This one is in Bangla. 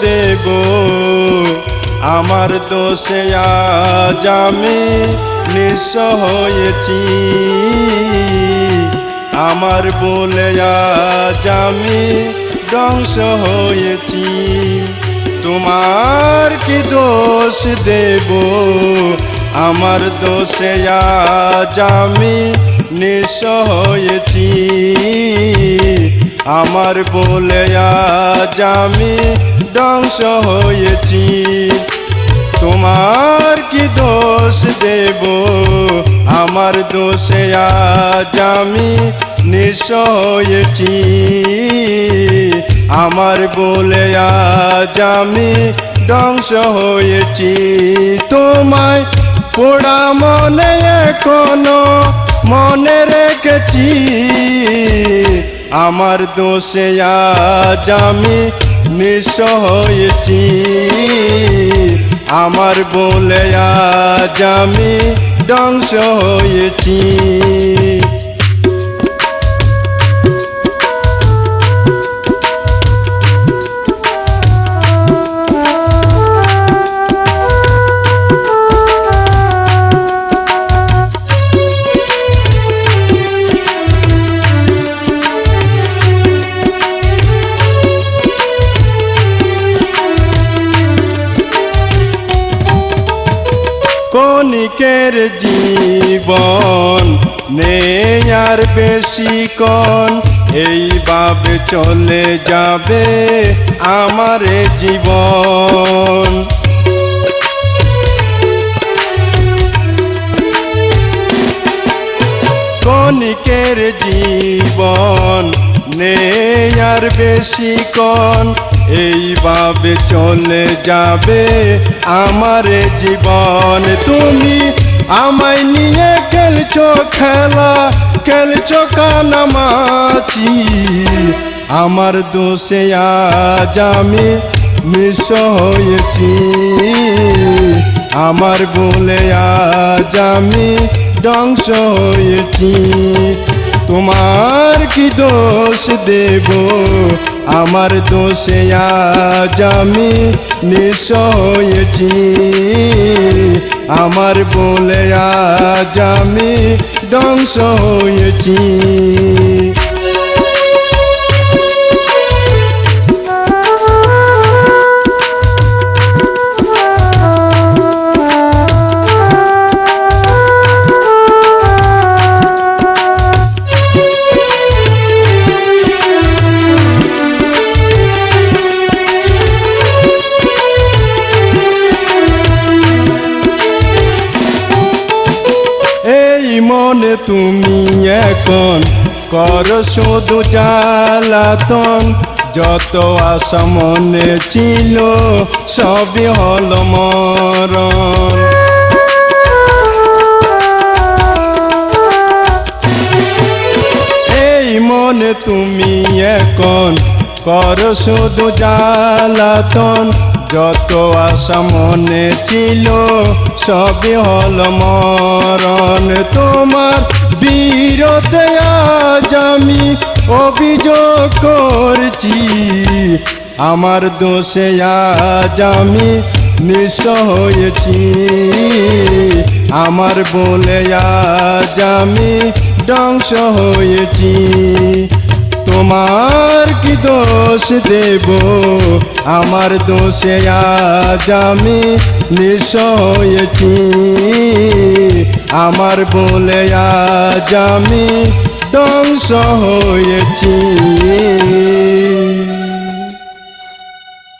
দেব। আমার দোষে আজ আমি নিঃস্ব হয়েছি। আমার বলে আজ আমি ধ্বংস হয়েছি। তোমার কি দোষ দেব? আমার দোষে আজ আমি নিঃস্ব হয়েছি। আমার বলে আজ আমি ধ্বংস হয়েছি। তোমার কি দোষ দেব? আমার দোষে আজ আমি নিঃস্ব হয়েছি। আমার বলে আজ আমি ধ্বংস হয়েছি। তোমায় পোড়া মনে এখনও মনে রেখেছি। আমার দোষে আজ আমি নিঃস হয়েছি আমার বলে আজ আমি ধ্বংস হয়েছি। কণিকের জীবন নেই আর বেশি কন। এইভাবে চলে যাবে আমার জীবন। কণিকের জীবন নেই আর বেশি কন, এইভাবে চলে যাবে আমার জীবন। তুমি আমায় নিয়ে খেলছো খেলা, খেলছো কানামাছি। আমার দোষে আজ আমি মিশ হয়েছি। আমার বলে আজ আমি ধ্বংস হয়েছি। তোমার কি দোষ দেব? আমার দোষে আজ আমি নিশয়েছি আমার বলে আজ আমি ধ্বংস হয়েছি। মনে তুমি এখন কর শুধু জ্বালাতন। যত আশা মনে ছিল, সবই হল মরণ। এই মনে তুমি এখন কর শুধু জ্বালাতন। যত আশা মনে ছিল, সবই হল মরণ। তোমার বিরতে আজ আমি অভিযোগ করছি, আমার দোষে আজ আমি নিঃস্ব হয়েছি। আমার বলে আজ আমি হয়েছি। তোমার কি দোষ দেব? আমার দোষে আজ আমি নিশয়েছি আমার বলে আজ আমি ধ্বংস হয়েছি।